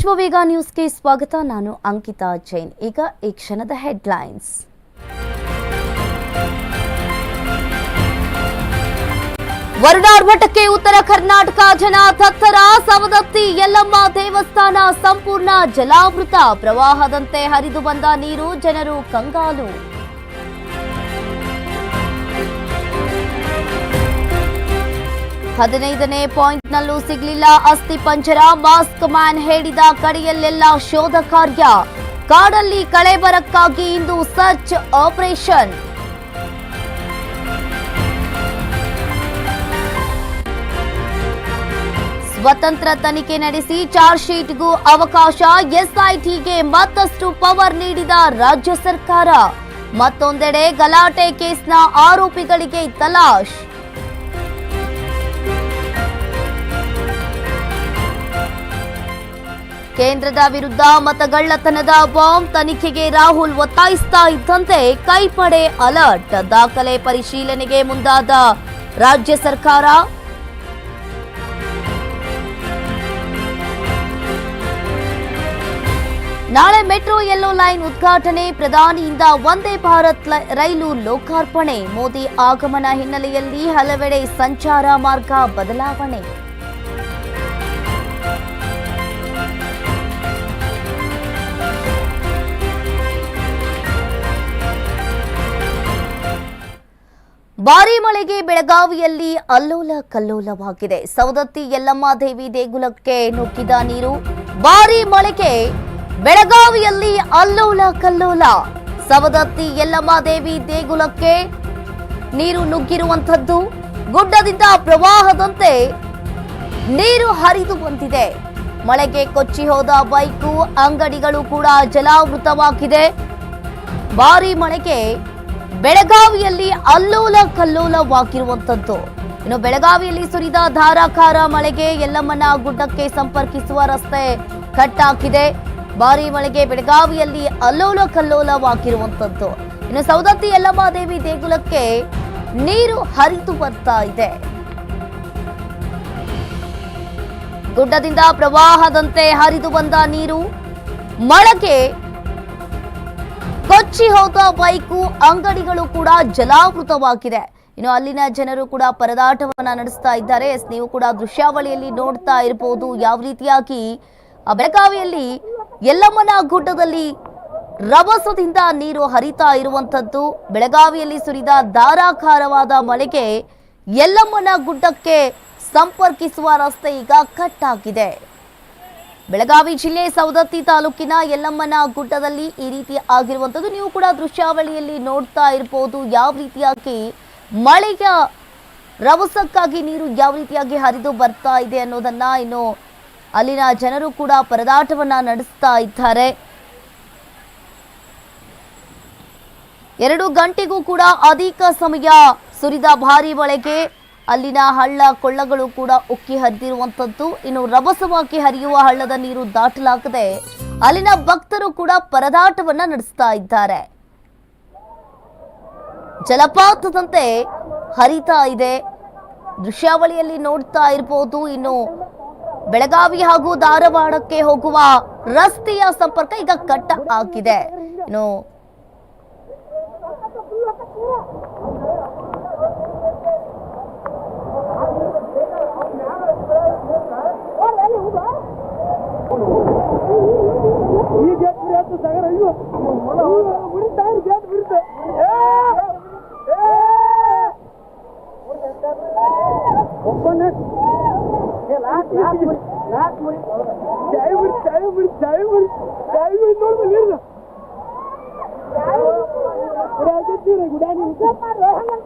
ವಿಶ್ವವೇಗ ನ್ಯೂಸ್ಗೆ ಸ್ವಾಗತ. ನಾನು ಅಂಕಿತಾ ಜೈನ್. ಈಗ ಈ ಕ್ಷಣದ ಹೆಡ್ಲೈನ್ಸ್. ವರುಣಾರ್ಭಟಕ್ಕೆ ಉತ್ತರ ಕರ್ನಾಟಕ ಜನ ತತ್ತರ ಸವದತ್ತಿ ಯಲ್ಲಮ್ಮ ದೇವಸ್ಥಾನ ಸಂಪೂರ್ಣ ಜಲಾವೃತ ಪ್ರವಾಹದಂತೆ ಹರಿದು ಬಂದ ನೀರು ಜನರು ಕಂಗಾಲು. ಹದಿನೈದನೇ ಪಾಯಿಂಟ್ನಲ್ಲೂ ಸಿಗಲಿಲ್ಲ. ಅಸ್ಥಿ ಪಂಜರ, ಮಾಸ್ಕ್ ಮ್ಯಾನ್ ಹೇಳಿದ ಕಡೆಯಲ್ಲೆಲ್ಲ ಶೋಧ ಕಾರ್ಯ. ಕಾಡಲ್ಲಿ ಕಳೆಬರಕ್ಕಾಗಿ ಇಂದು ಸರ್ಚ್ ಆಪರೇಷನ್. ಸ್ವತಂತ್ರ ತನಿಖೆ ನಡೆಸಿ ಚಾರ್ಜ್ ಶೀಟ್ಗೂ ಅವಕಾಶ. ಎಸ್ಐಟಿಗೆ ಮತ್ತಷ್ಟು ಪವರ್ ನೀಡಿದ ರಾಜ್ಯ ಸರ್ಕಾರ. ಮತ್ತೊಂದೆಡೆ ಗಲಾಟೆ ಕೇಸ್ನ ಆರೋಪಿಗಳಿಗೆ ತಲಾಶ್. ಕೇಂದ್ರದ ವಿರುದ್ಧ ಮತಗಳ್ಳತನದ ಬಾಂಬ್ ತನಿಖೆಗೆ ರಾಹುಲ್ ಒತ್ತಾಯಿಸ್ತಾ ಇದ್ದಂತೆ ಕೈಪಡೆ ಅಲರ್ಟ್. ದಾಖಲೆ ಪರಿಶೀಲನೆಗೆ ಮುಂದಾದ ರಾಜ್ಯ ಸರ್ಕಾರ. ನಾಳೆ ಮೆಟ್ರೋ ಯೆಲ್ಲೋ ಲೈನ್ ಉದ್ಘಾಟನೆ. ಪ್ರಧಾನಿಯಿಂದ ವಂದೇ ಭಾರತ್ ರೈಲು ಲೋಕಾರ್ಪಣೆ. ಮೋದಿ ಆಗಮನ ಹಿನ್ನೆಲೆಯಲ್ಲಿ ಹಲವೆಡೆ ಸಂಚಾರ ಮಾರ್ಗ ಬದಲಾವಣೆ. ಭಾರೀ ಮಳೆಗೆ ಬೆಳಗಾವಿಯಲ್ಲಿ ಅಲ್ಲೋಲ ಕಲ್ಲೋಲವಾಗಿದೆ. ಸವದತ್ತಿ ಯಲ್ಲಮ್ಮ ದೇವಿ ದೇಗುಲಕ್ಕೆ ನುಗ್ಗಿದ ನೀರು. ಭಾರಿ ಮಳೆಗೆ ಬೆಳಗಾವಿಯಲ್ಲಿ ಅಲ್ಲೋಲ ಕಲ್ಲೋಲ. ಸವದತ್ತಿ ಯಲ್ಲಮ್ಮ ದೇವಿ ದೇಗುಲಕ್ಕೆ ನೀರು ನುಗ್ಗಿರುವಂಥದ್ದು. ಗುಡ್ಡದಿಂದ ಪ್ರವಾಹದಂತೆ ನೀರು ಹರಿದು ಬಂದಿದೆ. ಮಳೆಗೆ ಕೊಚ್ಚಿ ಹೋದ ಬೈಕು, ಅಂಗಡಿಗಳು ಕೂಡ ಜಲಾವೃತವಾಗಿದೆ. ಭಾರಿ ಮಳೆಗೆ ಬೆಳಗಾವಿಯಲ್ಲಿ ಅಲ್ಲೋಲ ಕಲ್ಲೋಲವಾಗಿರುವಂಥದ್ದು ಇನ್ನು ಬೆಳಗಾವಿಯಲ್ಲಿ ಸುರಿದ ಧಾರಾಕಾರ ಮಳೆಗೆ ಯಲ್ಲಮ್ಮನ ಗುಡ್ಡಕ್ಕೆ ಸಂಪರ್ಕಿಸುವ ರಸ್ತೆ ಕಟ್ ಹಾಕಿದೆ ಭಾರೀ ಮಳೆಗೆ ಬೆಳಗಾವಿಯಲ್ಲಿ ಅಲ್ಲೋಲ ಕಲ್ಲೋಲವಾಗಿರುವಂಥದ್ದು ಇನ್ನು ಸೌದತ್ತಿ ಯಲ್ಲಮ್ಮ ದೇವಿ ದೇಗುಲಕ್ಕೆ ನೀರು ಹರಿದು ಬರ್ತಾ ಇದೆ. ಗುಡ್ಡದಿಂದ ಪ್ರವಾಹದಂತೆ ಹರಿದು ಬಂದ ನೀರು ಮಳೆಗೆ ಕೊಚ್ಚಿ ಹೋದ ಬೈಕು ಅಂಗಡಿಗಳು ಕೂಡ ಜಲಾವೃತವಾಗಿದೆ. ಇನ್ನು ಅಲ್ಲಿನ ಜನರು ಕೂಡ ಪರದಾಟವನ್ನ ನಡೆಸ್ತಾ ಇದ್ದಾರೆ. ನೀವು ಕೂಡ ದೃಶ್ಯಾವಳಿಯಲ್ಲಿ ನೋಡ್ತಾ ಇರಬಹುದು ಯಾವ ರೀತಿಯಾಗಿ ಬೆಳಗಾವಿಯಲ್ಲಿ ಯಲ್ಲಮ್ಮನ ಗುಡ್ಡದಲ್ಲಿ ರಭಸದಿಂದ ನೀರು ಹರಿತಾ ಇರುವಂತದ್ದು ಬೆಳಗಾವಿಯಲ್ಲಿ ಸುರಿದ ಧಾರಾಕಾರವಾದ ಮಳೆಗೆ ಯಲ್ಲಮ್ಮನ ಗುಡ್ಡಕ್ಕೆ ಸಂಪರ್ಕಿಸುವ ರಸ್ತೆ ಈಗ ಕಟ್ ಆಗಿದೆ ಬೆಳಗಾವಿ ಜಿಲ್ಲೆ ಸವದತ್ತಿ ತಾಲೂಕಿನ ಯಲ್ಲಮ್ಮನ ಗುಡ್ಡದಲ್ಲಿ ಈ ರೀತಿ ಆಗಿರುವಂಥದ್ದು. ನೀವು ಕೂಡ ದೃಶ್ಯಾವಳಿಯಲ್ಲಿ ನೋಡ್ತಾ ಇರ್ಬೋದು ಯಾವ ರೀತಿಯಾಗಿ ಮಳೆಯ ರವಸಕ್ಕಾಗಿ ನೀರು ಯಾವ ರೀತಿಯಾಗಿ ಹರಿದು ಬರ್ತಾ ಇದೆ ಅನ್ನೋದನ್ನ ಇನ್ನು ಅಲ್ಲಿನ ಜನರು ಕೂಡ ಪರದಾಟವನ್ನ ನಡೆಸ್ತಾ ಇದ್ದಾರೆ. ಎರಡು ಗಂಟೆಗೂ ಕೂಡ ಅಧಿಕ ಸಮಯ ಸುರಿದ ಭಾರಿ ಮಳೆಗೆ ಅಲ್ಲಿನ ಹಳ್ಳ ಕೊಳ್ಳಗಳು ಕೂಡ ಉಕ್ಕಿ ಹರಿದಿರುವಂತದ್ದು ಇನ್ನು ರಭಸವಾಗಿ ಹರಿಯುವ ಹಳ್ಳದ ನೀರು ದಾಟಲಾಗದೆ ಅಲ್ಲಿನ ಭಕ್ತರು ಕೂಡ ಪರದಾಟವನ್ನ ನಡೆಸ್ತಾ ಇದ್ದಾರೆ. ಜಲಪಾತದಂತೆ ಹರಿತಾ ಇದೆ. ದೃಶ್ಯಾವಳಿಯಲ್ಲಿ ನೋಡ್ತಾ ಇರಬಹುದು ಇನ್ನು ಬೆಳಗಾವಿ ಹಾಗೂ ಧಾರವಾಡಕ್ಕೆ ಹೋಗುವ ರಸ್ತೆಯ ಸಂಪರ್ಕ ಈಗ ಕಟ್ಟ ಆಗಿದೆ. ಇನ್ನು ಈ ಗೇಟ್ ಬಿಡಿ ಆಯ್ತು ಸಾಗರ ಅಯ್ಯೋ ಬಿಡುತ್ತಾ ಗೇಟ್ ಬಿಡುತ್ತೆ ಒಬ್ಬನ ಚಾಯ್ ಬಿಡಿ ಚಾಯ್ ಬಿಡಿ ಚಾಯ್ ಬಿಡಿ ಚಾಯ್ ಬಿಡಿ ನೋಡ್ದು ನೀರು ಗುಡಾಗಿದ್ದೀರ ಗುಡಾಗಿ ಈ ಗೇಟ್ ಬಿಡಿ ಆಯ್ತು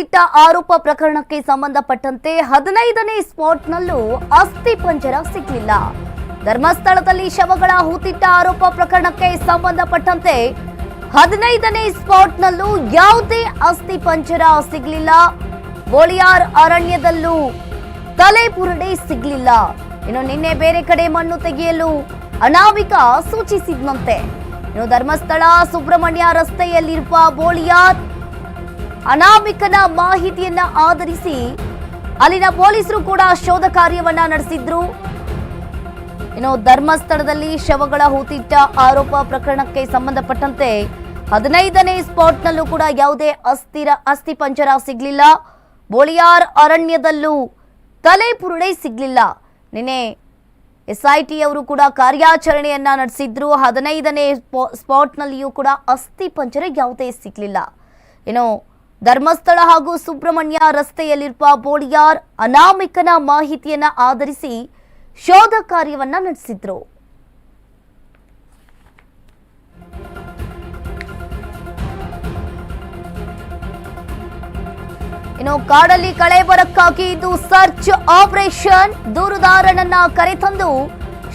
ಹೂತಿಟ್ಟ ಆರೋಪ ಪ್ರಕರಣಕ್ಕೆ ಸಂಬಂಧಪಟ್ಟಂತೆ ಹದಿನೈದನೇ ಸ್ಪಾಟ್ನಲ್ಲೂ ಅಸ್ಥಿ ಪಂಜರ ಸಿಗಲಿಲ್ಲ ಧರ್ಮಸ್ಥಳದಲ್ಲಿ ಶವಗಳ ಹೂತಿಟ್ಟ ಆರೋಪ ಪ್ರಕರಣಕ್ಕೆ ಸಂಬಂಧಪಟ್ಟಂತೆ ಹದಿನೈದನೇ ಸ್ಪಾಟ್ನಲ್ಲೂ ಯಾವುದೇ ಅಸ್ಥಿ ಪಂಜರ ಸಿಗಲಿಲ್ಲ. ಬೋಳಿಯಾರ್ ಅರಣ್ಯದಲ್ಲೂ ತಲೆ ಪುರಡೆ ಸಿಗಲಿಲ್ಲ. ಇನ್ನು ನಿನ್ನೆ ಬೇರೆ ಕಡೆ ಮಣ್ಣು ತೆಗೆಯಲು ಅನಾಮಿಕ ಸೂಚಿಸಿದಂತೆ ಇನ್ನು ಧರ್ಮಸ್ಥಳ, ಸುಬ್ರಹ್ಮಣ್ಯ ರಸ್ತೆಯಲ್ಲಿರುವ ಬೋಳಿಯಾರ್ ಅನಾಮಿಕನ ಮಾಹಿತಿಯನ್ನ ಆಧರಿಸಿ ಅಲ್ಲಿನ ಪೊಲೀಸರು ಕೂಡ ಶೋಧ ಕಾರ್ಯವನ್ನ ನಡೆಸಿದ್ರು. ಇನ್ನು ಧರ್ಮಸ್ಥಳದಲ್ಲಿ ಶವಗಳ ಹೂತಿಟ್ಟ ಆರೋಪ ಪ್ರಕರಣಕ್ಕೆ ಸಂಬಂಧಪಟ್ಟಂತೆ ಹದಿನೈದನೇ ಸ್ಪಾಟ್ನಲ್ಲೂ ಕೂಡ ಯಾವುದೇ ಅಸ್ಥಿರ ಅಸ್ಥಿ ಪಂಜರ ಸಿಗ್ಲಿಲ್ಲ. ಬೋಳಿಯಾರ್ ಅರಣ್ಯದಲ್ಲೂ ತಲೆ ಪುರುಳೆ ಸಿಗ್ಲಿಲ್ಲ. ನಿನ್ನೆ ಎಸ್ಐಟಿ ಅವರು ಕೂಡ ಕಾರ್ಯಾಚರಣೆಯನ್ನ ನಡೆಸಿದ್ರು. ಹದಿನೈದನೇ ಸ್ಪಾ- ಸ್ಪಾಟ್ನಲ್ಲಿಯೂ ಕೂಡ ಅಸ್ಥಿ ಪಂಜರ ಯಾವುದೇ ಸಿಗ್ಲಿಲ್ಲ. ಇನ್ನು ಧರ್ಮಸ್ಥಳ ಹಾಗೂ ಸುಬ್ರಹ್ಮಣ್ಯ ರಸ್ತೆಯಲ್ಲಿರುವ ಬೋಳಿಯಾರ್ ಅನಾಮಿಕನ ಮಾಹಿತಿಯನ್ನ ಆಧರಿಸಿ ಶೋಧ ಕಾರ್ಯವನ್ನ ನಡೆಸಿದ್ರು. ಇನ್ನು ಕಾಡಲ್ಲಿ ಕಳೆಬರಕ್ಕಾಗಿ ಇದು ಸರ್ಚ್ ಆಪರೇಷನ್. ದೂರುದಾರನನ್ನ ಕರೆತಂದು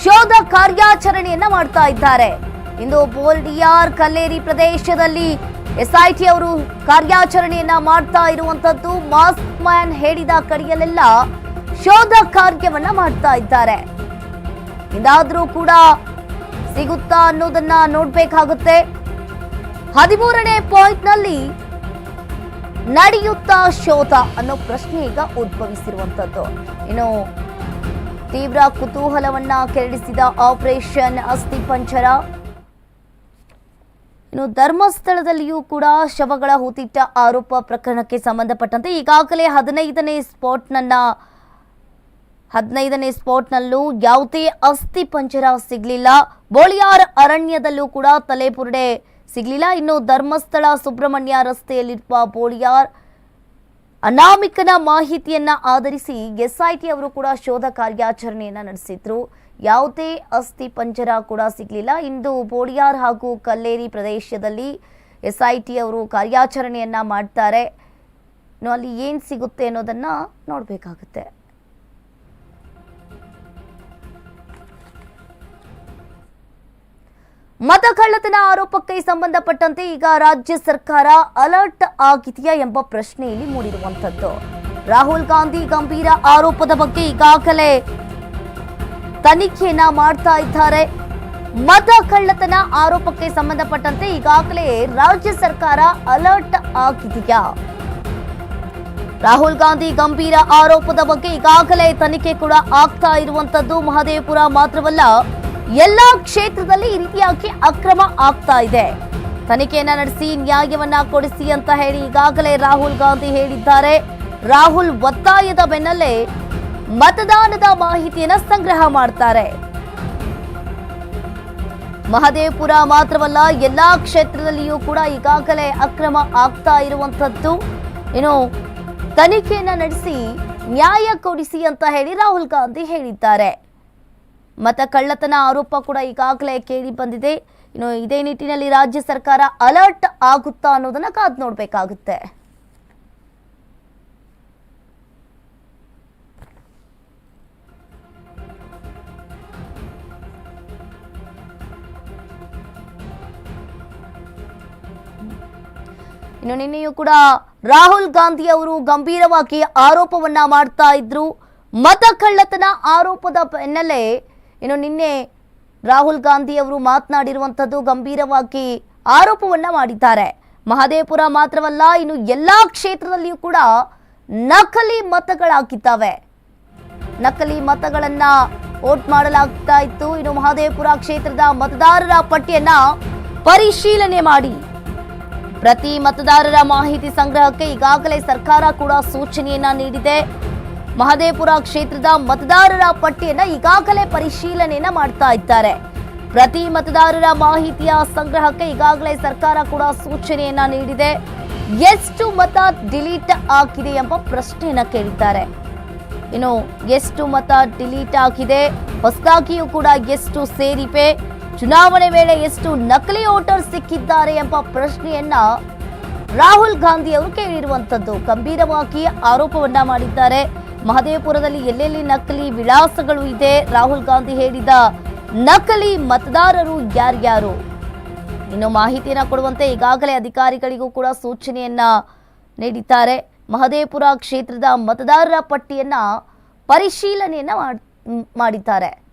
ಶೋಧ ಕಾರ್ಯಾಚರಣೆಯನ್ನ ಮಾಡ್ತಾ ಇದ್ದಾರೆ. ಇಂದು ಬೋಲ್ಡಿಯಾರ್ ಕಲ್ಲೇರಿ ಪ್ರದೇಶದಲ್ಲಿ ಎಸ್ಐಟಿ ಅವರು ಕಾರ್ಯಾಚರಣೆಯನ್ನ ಮಾಡ್ತಾ ಇರುವಂತದ್ದು ಮಾಸ್ಕ್ ಮ್ಯಾನ್ ಹೇಳಿದ ಕಡೆಯಲ್ಲೆಲ್ಲ ಶೋಧ ಕಾರ್ಯವನ್ನ ಮಾಡ್ತಾ ಇದ್ದಾರೆ. ಇದಾದ್ರೂ ಕೂಡ ಸಿಗುತ್ತಾ ಅನ್ನೋದನ್ನ ನೋಡ್ಬೇಕಾಗುತ್ತೆ. ಹದಿಮೂರನೇ ಪಾಯಿಂಟ್ನಲ್ಲಿ ನಡೆಯುತ್ತಾ ಶೋಧ ಅನ್ನೋ ಪ್ರಶ್ನೆ ಈಗ ಉದ್ಭವಿಸಿರುವಂತದ್ದು. ಇನ್ನು ತೀವ್ರ ಕುತೂಹಲವನ್ನ ಕೆರಳಿಸಿದ ಆಪರೇಷನ್ ಅಸ್ಥಿ ಪಂಚರ ಇನ್ನು ಧರ್ಮಸ್ಥಳದಲ್ಲಿಯೂ ಕೂಡ ಶವಗಳ ಹೂತಿಟ್ಟ ಆರೋಪ ಪ್ರಕರಣಕ್ಕೆ ಸಂಬಂಧಪಟ್ಟಂತೆ ಈಗಾಗಲೇ ಹದಿನೈದನೇ ಸ್ಪಾಟ್ನನ್ನ, ಹದಿನೈದನೇ ಸ್ಪಾಟ್ನಲ್ಲೂ ಯಾವುದೇ ಅಸ್ಥಿ ಪಂಜರ ಸಿಗಲಿಲ್ಲ. ಬೋಳಿಯಾರ್ ಅರಣ್ಯದಲ್ಲೂ ಕೂಡ ತಲೆಪುರುಡೆ ಸಿಗಲಿಲ್ಲ. ಇನ್ನು ಧರ್ಮಸ್ಥಳ ಸುಬ್ರಹ್ಮಣ್ಯ ರಸ್ತೆಯಲ್ಲಿರುವ ಬೋಳಿಯಾರ್ ಅನಾಮಿಕನ ಮಾಹಿತಿಯನ್ನ ಆಧರಿಸಿ ಎಸ್ಐಟಿ ಅವರು ಕೂಡ ಶೋಧ ಕಾರ್ಯಾಚರಣೆಯನ್ನ ನಡೆಸಿದ್ರು. ಯಾವುದೇ ಅಸ್ಥಿ ಪಂಜರ ಕೂಡ ಸಿಗಲಿಲ್ಲ. ಇಂದು ಬೋಡಿಯಾರ್ ಹಾಗೂ ಕಲ್ಲೇರಿ ಪ್ರದೇಶದಲ್ಲಿ ಎಸ್ಐಟಿ ಅವರು ಕಾರ್ಯಾಚರಣೆಯನ್ನ ಮಾಡ್ತಾರೆ. ಅಲ್ಲಿ ಏನು ಸಿಗುತ್ತೆ ಅನ್ನೋದನ್ನ ನೋಡಬೇಕಾಗುತ್ತೆ. ಮತ ಕಳ್ಳತನ ಆರೋಪಕ್ಕೆ ಸಂಬಂಧಪಟ್ಟಂತೆ ಈಗ ರಾಜ್ಯ ಸರ್ಕಾರ ಅಲರ್ಟ್ ಆಗಿದೆಯಾ ಎಂಬ ಪ್ರಶ್ನೆ ಇಲ್ಲಿ ಮೂಡಿರುವಂತದ್ದು ರಾಹುಲ್ ಗಾಂಧಿ ಗಂಭೀರ ಆರೋಪದ ಬಗ್ಗೆ ಈಗಾಗಲೇ ತನಿಖೆಯನ್ನ ಮಾಡ್ತಾ ಇದ್ದಾರೆ. ಮತ ಕಳ್ಳತನ ಆರೋಪಕ್ಕೆ ಸಂಬಂಧಪಟ್ಟಂತೆ ಈಗಾಗಲೇ ರಾಜ್ಯ ಸರ್ಕಾರ ಅಲರ್ಟ್ ಆಗಿದೆಯಾ? ರಾಹುಲ್ ಗಾಂಧಿ ಗಂಭೀರ ಆರೋಪದ ಬಗ್ಗೆ ಈಗಾಗಲೇ ತನಿಖೆ ಕೂಡ ಆಗ್ತಾ ಇರುವಂತದ್ದು ಮಹದೇವಪುರ ಮಾತ್ರವಲ್ಲ, ಎಲ್ಲಾ ಕ್ಷೇತ್ರದಲ್ಲಿ ಈ ರೀತಿಯಾಗಿ ಅಕ್ರಮ ಆಗ್ತಾ ಇದೆ. ತನಿಖೆಯನ್ನ ನಡೆಸಿ ನ್ಯಾಯವನ್ನ ಕೊಡಿಸಿ ಅಂತ ಹೇಳಿ ಈಗಾಗಲೇ ರಾಹುಲ್ ಗಾಂಧಿ ಹೇಳಿದ್ದಾರೆ. ರಾಹುಲ್ ಒತ್ತಾಯದ ಬೆನ್ನಲ್ಲೇ ಮತದಾನದ ಮಾಹಿತಿಯನ್ನು ಸಂಗ್ರಹ ಮಾಡ್ತಾರೆ. ಮಹದೇವಪುರ ಮಾತ್ರವಲ್ಲ, ಎಲ್ಲಾ ಕ್ಷೇತ್ರದಲ್ಲಿಯೂ ಕೂಡ ಈಗಾಗಲೇ ಅಕ್ರಮ ಆಗ್ತಾ ಇರುವಂತದ್ದು ಏನು ತನಿಖೆಯನ್ನ ನಡೆಸಿ ನ್ಯಾಯ ಕೊಡಿಸಿ ಅಂತ ಹೇಳಿ ರಾಹುಲ್ ಗಾಂಧಿ ಹೇಳಿದ್ದಾರೆ. ಮತ ಕಳ್ಳತನ ಆರೋಪ ಕೂಡ ಈಗಾಗಲೇ ಕೇಳಿ ಬಂದಿದೆ. ಇನ್ನು ಇದೇ ನಿಟ್ಟಿನಲ್ಲಿ ರಾಜ್ಯ ಸರ್ಕಾರ ಅಲರ್ಟ್ ಆಗುತ್ತಾ ಅನ್ನೋದನ್ನ ಕಾದ್ ನೋಡ್ಬೇಕಾಗುತ್ತೆ. ಇನ್ನು ನಿನ್ನೆಯೂ ಕೂಡ ರಾಹುಲ್ ಗಾಂಧಿ ಅವರು ಗಂಭೀರವಾಗಿ ಆರೋಪವನ್ನ ಮಾಡ್ತಾ ಇದ್ರು. ಮತ ಕಳ್ಳತನ ಆರೋಪದ ಬೆನ್ನಲ್ಲೇ ಇನ್ನು ನಿನ್ನೆ ರಾಹುಲ್ ಗಾಂಧಿ ಅವರು ಮಾತನಾಡಿರುವಂಥದ್ದು ಗಂಭೀರವಾಗಿ ಆರೋಪವನ್ನ ಮಾಡಿದ್ದಾರೆ. ಮಹದೇವಪುರ ಮಾತ್ರವಲ್ಲ, ಇನ್ನು ಎಲ್ಲಾ ಕ್ಷೇತ್ರದಲ್ಲಿಯೂ ಕೂಡ ನಕಲಿ ಮತಗಳಾಗಿದ್ದಾವೆ. ನಕಲಿ ಮತಗಳನ್ನ ವೋಟ್ ಮಾಡಲಾಗ್ತಾ ಇತ್ತು. ಇನ್ನು ಮಹದೇವಪುರ ಕ್ಷೇತ್ರದ ಮತದಾರರ ಪಟ್ಟಿಯನ್ನ ಪರಿಶೀಲನೆ ಮಾಡಿ. ಪ್ರತಿ ಮತದಾರರ ಮಾಹಿತಿ ಸಂಗ್ರಹಕ್ಕೆ ಈಗಾಗಲೇ ಸರ್ಕಾರ ಕೂಡ ಸೂಚನೆಯನ್ನ ನೀಡಿದೆ. ಮಹದೇವಪುರ ಕ್ಷೇತ್ರದ ಮತದಾರರ ಪಟ್ಟಿಯನ್ನ ಈಗಾಗಲೇ ಪರಿಶೀಲನೆಯನ್ನ ಮಾಡ್ತಾ ಇದ್ದಾರೆ. ಪ್ರತಿ ಮತದಾರರ ಮಾಹಿತಿಯ ಸಂಗ್ರಹಕ್ಕೆ ಈಗಾಗಲೇ ಸರ್ಕಾರ ಕೂಡ ಸೂಚನೆಯನ್ನ ನೀಡಿದೆ. ಎಷ್ಟು ಮತ ಡಿಲೀಟ್ ಆಗಿದೆ ಎಂಬ ಪ್ರಶ್ನೆಯನ್ನ ಕೇಳಿದ್ದಾರೆ. ಇನ್ನು ಎಷ್ಟು ಮತ ಡಿಲೀಟ್ ಆಗಿದೆ? ಹೊಸದಾಗಿಯೂ ಕೂಡ ಎಷ್ಟು ಸೇರಿವೆ? ಚುನಾವಣೆ ವೇಳೆ ಎಷ್ಟು ನಕಲಿ ವೋಟರ್ ಸಿಕ್ಕಿದ್ದಾರೆ ಎಂಬ ಪ್ರಶ್ನೆಯನ್ನ ರಾಹುಲ್ ಗಾಂಧಿ ಅವರು ಕೇಳಿರುವಂತದ್ದು. ಗಂಭೀರವಾಗಿ ಆರೋಪವನ್ನ ಮಾಡಿದ್ದಾರೆ. ಮಹದೇವಪುರದಲ್ಲಿ ಎಲ್ಲೆಲ್ಲಿ ನಕಲಿ ವಿಳಾಸಗಳು ಇದೆ? ರಾಹುಲ್ ಗಾಂಧಿ ಹೇಳಿದ ನಕಲಿ ಮತದಾರರು ಯಾರ್ಯಾರು? ಇನ್ನು ಮಾಹಿತಿಯನ್ನ ಕೊಡುವಂತೆ ಈಗಾಗಲೇ ಅಧಿಕಾರಿಗಳಿಗೂ ಕೂಡ ಸೂಚನೆಯನ್ನ ನೀಡಿದ್ದಾರೆ. ಮಹದೇವಪುರ ಕ್ಷೇತ್ರದ ಮತದಾರರ ಪಟ್ಟಿಯನ್ನ ಪರಿಶೀಲನೆಯನ್ನ ಮಾಡ್- ಮಾಡಿದ್ದಾರೆ.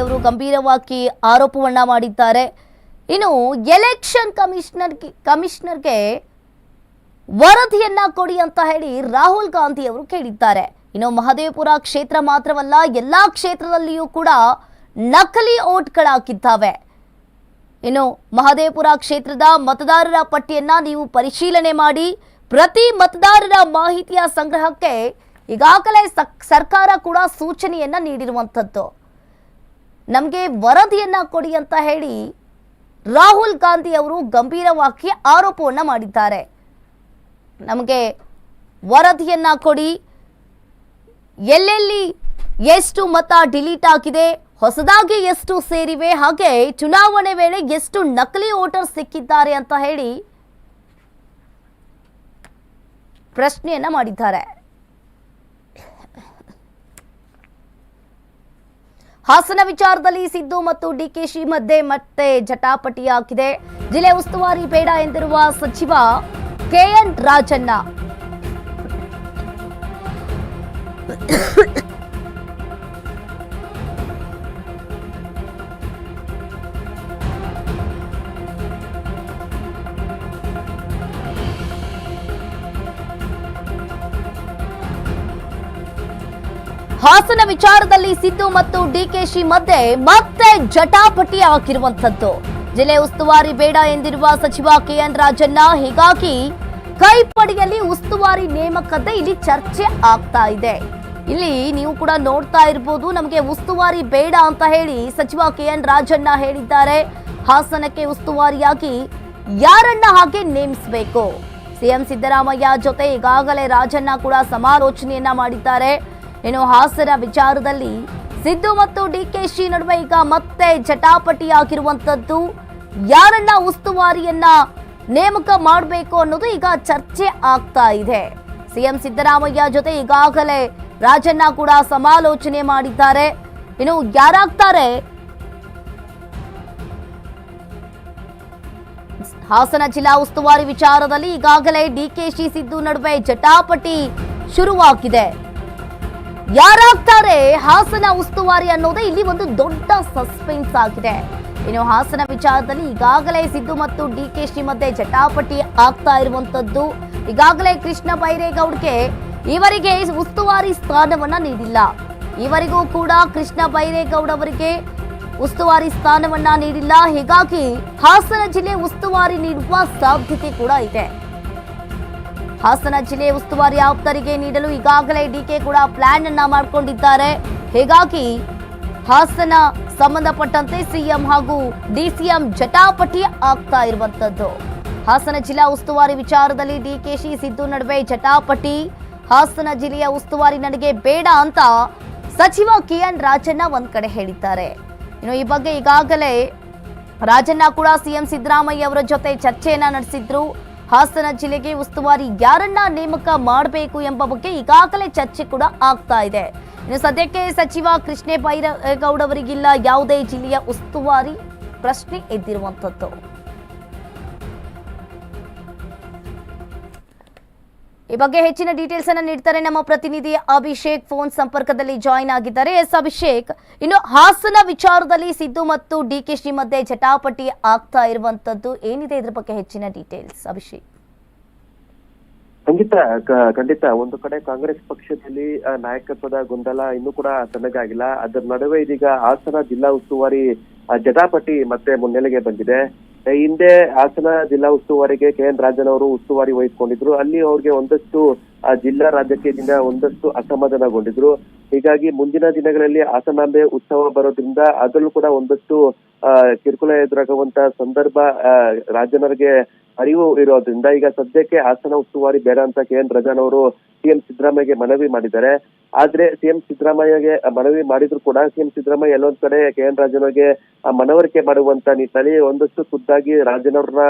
ಅವರು ಗಂಭೀರವಾಗಿ ಆರೋಪವನ್ನ ಮಾಡಿದ್ದಾರೆ. ಇನ್ನು ಎಲೆಕ್ಷನ್ ಕಮಿಷನರ್ ಕಮಿಷನರ್ಗೆ ವರದಿಯನ್ನ ಕೊಡಿ ಅಂತ ಹೇಳಿ ರಾಹುಲ್ ಗಾಂಧಿ ಅವರು ಕೇಳಿದ್ದಾರೆ. ಇನ್ನು ಮಹದೇವಪುರ ಕ್ಷೇತ್ರ ಮಾತ್ರವಲ್ಲ, ಎಲ್ಲಾ ಕ್ಷೇತ್ರದಲ್ಲಿಯೂ ಕೂಡ ನಕಲಿ ಓಟ್ಗಳಾಗಿದ್ದಾವೆ. ಇನ್ನು ಮಹದೇವಪುರ ಕ್ಷೇತ್ರದ ಮತದಾರರ ಪಟ್ಟಿಯನ್ನ ನೀವು ಪರಿಶೀಲನೆ ಮಾಡಿ, ಪ್ರತಿ ಮತದಾರರ ಮಾಹಿತಿಯ ಸಂಗ್ರಹಕ್ಕೆ ಈಗಾಗಲೇ ಸರ್ಕಾರ ಕೂಡ ಸೂಚನೆಯನ್ನ ನೀಡಿರುವಂಥದ್ದು. ನಮಗೆ ವರದಿಯನ್ನು ಕೊಡಿ ಅಂತ ಹೇಳಿ ರಾಹುಲ್ ಗಾಂಧಿ ಅವರು ಗಂಭೀರವಾಗಿ ಆರೋಪವನ್ನು ಮಾಡಿದ್ದಾರೆ. ನಮಗೆ ವರದಿಯನ್ನು ಕೊಡಿ. ಎಲ್ಲೆಲ್ಲಿ ಎಷ್ಟು ಮತ ಡಿಲೀಟ್ ಆಗಿದೆ, ಹೊಸದಾಗಿ ಎಷ್ಟು ಸೇರಿವೆ, ಹಾಗೆ ಚುನಾವಣೆ ವೇಳೆ ಎಷ್ಟು ನಕಲಿ ವೋಟರ್ ಸಿಕ್ಕಿದ್ದಾರೆ ಅಂತ ಹೇಳಿ ಪ್ರಶ್ನೆಯನ್ನ ಮಾಡಿದ್ದಾರೆ. ಹಾಸನ ವಿಚಾರದಲ್ಲಿ ಸಿದ್ದು ಮತ್ತು ಡಿಕೆಶಿ ಮಧ್ಯೆ ಮತ್ತೆ ಜಟಾಪಟಿಯಾಗಿದೆ ಜಿಲ್ಲೆ ಉಸ್ತುವಾರಿ ಬೇಡ ಎಂದಿರುವ ಸಚಿವ ಕೆಎನ್ ರಾಜಣ್ಣ. ವಿಚಾರದಲ್ಲಿ ಸಿದ್ದು ಮತ್ತು ಡಿಕೆಶಿ ಮಧ್ಯೆ ಮತ್ತೆ ಜಟಾಪಟಿ ಹಾಕಿರುವಂತದ್ದು ಜಿಲ್ಲೆ ಉಸ್ತುವಾರಿ ಬೇಡ ಎಂದಿರುವ ಸಚಿವ ಕೆಎನ್ ರಾಜಣ್ಣ, ಹೀಗಾಗಿ ಕೈಪಡಿಯಲ್ಲಿ ಉಸ್ತುವಾರಿ ನೇಮಕದ ಇಲ್ಲಿ ಚರ್ಚೆ ಆಗ್ತಾ ಇದೆ. ಇಲ್ಲಿ ನೀವು ಕೂಡ ನೋಡ್ತಾ ಇರ್ಬೋದು, ನಮಗೆ ಉಸ್ತುವಾರಿ ಬೇಡ ಅಂತ ಹೇಳಿ ಸಚಿವ ಕೆಎನ್ ರಾಜಣ್ಣ ಹೇಳಿದ್ದಾರೆ. ಹಾಸನಕ್ಕೆ ಉಸ್ತುವಾರಿಯಾಗಿ ಯಾರನ್ನ ಹಾಗೆ ನೇಮಿಸಬೇಕು? ಸಿಎಂ ಸಿದ್ದರಾಮಯ್ಯ ಜೊತೆ ಈಗಾಗಲೇ ರಾಜಣ್ಣ ಕೂಡ ಸಮಾಲೋಚನೆಯನ್ನ ಮಾಡಿದ್ದಾರೆ. ಇನ್ನು ಹಾಸನ ವಿಚಾರದಲ್ಲಿ ಸಿದ್ದು ಮತ್ತು ಡಿ ಕೆ ಶಿ ನಡುವೆ ಈಗ ಮತ್ತೆ ಜಟಾಪಟಿ ಆಗಿರುವಂತದ್ದು ಯಾರನ್ನ ಉಸ್ತುವಾರಿಯನ್ನ ನೇಮಕ ಮಾಡಬೇಕು ಅನ್ನೋದು ಈಗ ಚರ್ಚೆ ಆಗ್ತಾ ಇದೆ. ಸಿಎಂ ಸಿದ್ದರಾಮಯ್ಯ ಜೊತೆ ಈಗಾಗಲೇ ರಾಜಣ್ಣ ಕೂಡ ಸಮಾಲೋಚನೆ ಮಾಡಿದ್ದಾರೆ. ಇನ್ನು ಯಾರಾಗ್ತಾರೆ? ಹಾಸನ ಜಿಲ್ಲಾ ಉಸ್ತುವಾರಿ ವಿಚಾರದಲ್ಲಿ ಈಗಾಗಲೇ ಡಿಕೆಶಿ ಸಿದ್ದು ನಡುವೆ ಜಟಾಪಟಿ ಶುರುವಾಗಿದೆ. ಯಾರಾಗ್ತಾರೆ? ಹಾಸನ ಉಸ್ತುವಾರಿ ಅನ್ನೋದೇ ಇಲ್ಲಿ ಒಂದು ದೊಡ್ಡ ಸಸ್ಪೆನ್ಸ್ ಆಗಿದೆ. ಇನ್ನು ಹಾಸನ ವಿಚಾರದಲ್ಲಿ ಈಗಾಗಲೇ ಸಿದ್ದು ಮತ್ತು ಡಿ ಕೆ ಶ್ರೀ ಮಧ್ಯೆ ಜಟಾಪಟಿ ಆಗ್ತಾ ಇರುವಂತದ್ದು. ಈಗಾಗಲೇ ಕೃಷ್ಣ ಬೈರೇಗೌಡ್ಗೆ ಇವರಿಗೆ ಉಸ್ತುವಾರಿ ಸ್ಥಾನವನ್ನ ನೀಡಿಲ್ಲ. ಇವರಿಗೂ ಕೂಡ ಕೃಷ್ಣ ಬೈರೇಗೌಡ್ ಅವರಿಗೆ ಉಸ್ತುವಾರಿ ಸ್ಥಾನವನ್ನ ನೀಡಿಲ್ಲ. ಹೀಗಾಗಿ ಹಾಸನ ಜಿಲ್ಲೆ ಉಸ್ತುವಾರಿ ನೀಡುವ ಸಾಧ್ಯತೆ ಕೂಡ ಇದೆ. ಹಾಸನ ಜಿಲ್ಲೆ ಉಸ್ತುವಾರಿ ಆಪ್ತರಿಗೆ ನೀಡಲು ಈಗಾಗಲೇ ಡಿಕೆ ಕೂಡ ಪ್ಲಾನ್ ಅನ್ನ ಮಾಡಿಕೊಂಡಿದ್ದಾರೆ. ಹೀಗಾಗಿ ಹಾಸನ ಸಂಬಂಧಪಟ್ಟಂತೆ ಸಿಎಂ ಹಾಗೂ ಡಿಸಿಎಂ ಜಟಾಪಟಿ ಆಗ್ತಾ ಇರುವಂತದ್ದು. ಹಾಸನ ಜಿಲ್ಲಾ ಉಸ್ತುವಾರಿ ವಿಚಾರದಲ್ಲಿ ಡಿಕೆಶಿ ಸಿದ್ದು ನಡುವೆ ಜಟಾಪಟಿ. ಹಾಸನ ಜಿಲ್ಲೆಯ ಉಸ್ತುವಾರಿ ನನಗೆ ಬೇಡ ಅಂತ ಸಚಿವ ಕೆಎನ್ ರಾಜಣ್ಣ ಒಂದ್ ಕಡೆ ಹೇಳಿದ್ದಾರೆ. ಇನ್ನು ಈ ಬಗ್ಗೆ ಈಗಾಗಲೇ ರಾಜಣ್ಣ ಕೂಡ ಸಿಎಂ ಸಿದ್ದರಾಮಯ್ಯ ಅವರ ಜೊತೆ ಚರ್ಚೆಯನ್ನ ನಡೆಸಿದ್ರು. ಹಾಸನ ಜಿಲ್ಲೆಗೆ ಉಸ್ತುವಾರಿ ಯಾರನ್ನ ನೇಮಕ ಮಾಡಬೇಕು ಎಂಬ ಬಗ್ಗೆ ಈಗಾಗಲೇ ಚರ್ಚೆ ಕೂಡ ಆಗ್ತಾ ಇದೆ. ಇನ್ನು ಸದ್ಯಕ್ಕೆ ಸಚಿವ ಕೃಷ್ಣೇ ಬೈರೇಗೌಡ ಅವರಿಗಿಲ್ಲ ಯಾವುದೇ ಜಿಲ್ಲೆಯ ಉಸ್ತುವಾರಿ ಪ್ರಶ್ನೆ ಎದ್ದಿರುವಂತದ್ದು ಈ ಬಗ್ಗೆ ಹೆಚ್ಚಿನ ಡೀಟೇಲ್ಸ್ ಅನ್ನ ನೀಡ್ತಾರೆ ನಮ್ಮ ಪ್ರತಿನಿಧಿ ಅಭಿಷೇಕ್. ಫೋನ್ ಸಂಪರ್ಕದಲ್ಲಿ ಜಾಯಿನ್ ಆಗಿದ್ದಾರೆ. ಎಸ್, ಅಭಿಷೇಕ್, ಇನ್ನು ಹಾಸನ ವಿಚಾರದಲ್ಲಿ ಸಿದ್ದು ಮತ್ತು ಡಿ ಕೆ ಡಿಕೆಶಿ ಮಧ್ಯೆ ಜಟಾಪಟಿ ಆಗ್ತಾ ಇರುವಂತದ್ದು ಏನಿದೆ? ಇದ್ರ ಬಗ್ಗೆ ಹೆಚ್ಚಿನ ಡೀಟೇಲ್ಸ್ ಅಭಿಷೇಕ್. ಖಂಡಿತ ಖಂಡಿತ. ಒಂದು ಕಡೆ ಕಾಂಗ್ರೆಸ್ ಪಕ್ಷದಲ್ಲಿ ನಾಯಕತ್ವದ ಗೊಂದಲ ಇನ್ನೂ ಕೂಡ ತಣ್ಣಗಾಗಿಲ್ಲ. ಅದರ ನಡುವೆ ಇದೀಗ ಹಾಸನ ಜಿಲ್ಲಾ ಉಸ್ತುವಾರಿ ಜಟಾಪಟಿ ಮತ್ತೆ ಮುನ್ನೆಲೆಗೆ ಬಂದಿದೆ. ಹಿಂದೆ ಹಾಸನ ಜಿಲ್ಲಾ ಉಸ್ತುವಾರಿಗೆ ಕೆ ಎನ್ ರಾಜನ್ ಅವರು ಉಸ್ತುವಾರಿ ವಹಿಸಿಕೊಂಡಿದ್ರು. ಅಲ್ಲಿ ಅವ್ರಿಗೆ ಒಂದಷ್ಟು ಜಿಲ್ಲಾ ರಾಜಕೀಯದಿಂದ ಒಂದಷ್ಟು ಅಸಮಾಧಾನಗೊಂಡಿದ್ರು. ಹೀಗಾಗಿ ಮುಂದಿನ ದಿನಗಳಲ್ಲಿ ಹಾಸನಾಂಬೆ ಉತ್ಸವ ಬರೋದ್ರಿಂದ ಅದರಲ್ಲೂ ಕೂಡ ಒಂದಷ್ಟು ಕಿರುಕುಳ ಎದುರಾಗುವಂತ ಸಂದರ್ಭ ರಾಜನರಿಗೆ ಅರಿವು ಇರೋದ್ರಿಂದ ಈಗ ಸದ್ಯಕ್ಕೆ ಹಾಸನ ಉಸ್ತುವಾರಿ ಬೇಡ ಅಂತ ಕೆ ಎನ್ ರಜನ್ ಅವರು ಸಿಎಂ ಸಿದ್ದರಾಮಯ್ಯಗೆ ಮನವಿ ಮಾಡಿದ್ದಾರೆ. ಆದ್ರೆ ಸಿಎಂ ಸಿದ್ದರಾಮಯ್ಯಗೆ ಮನವಿ ಮಾಡಿದ್ರು ಕೂಡ ಸಿಎಂ ಸಿದ್ದರಾಮಯ್ಯ ಎಲ್ಲೊಂದ್ ಕಡೆ ಕೆ ಎನ್ ರಾಜನಿಗೆ ಆ, ಮನವರಿಕೆ ಮಾಡುವಂತ ನಿಟ್ಟಿನಲ್ಲಿ ಒಂದಷ್ಟು ಖುದ್ದಾಗಿ ರಾಜನವ್ರನ್ನ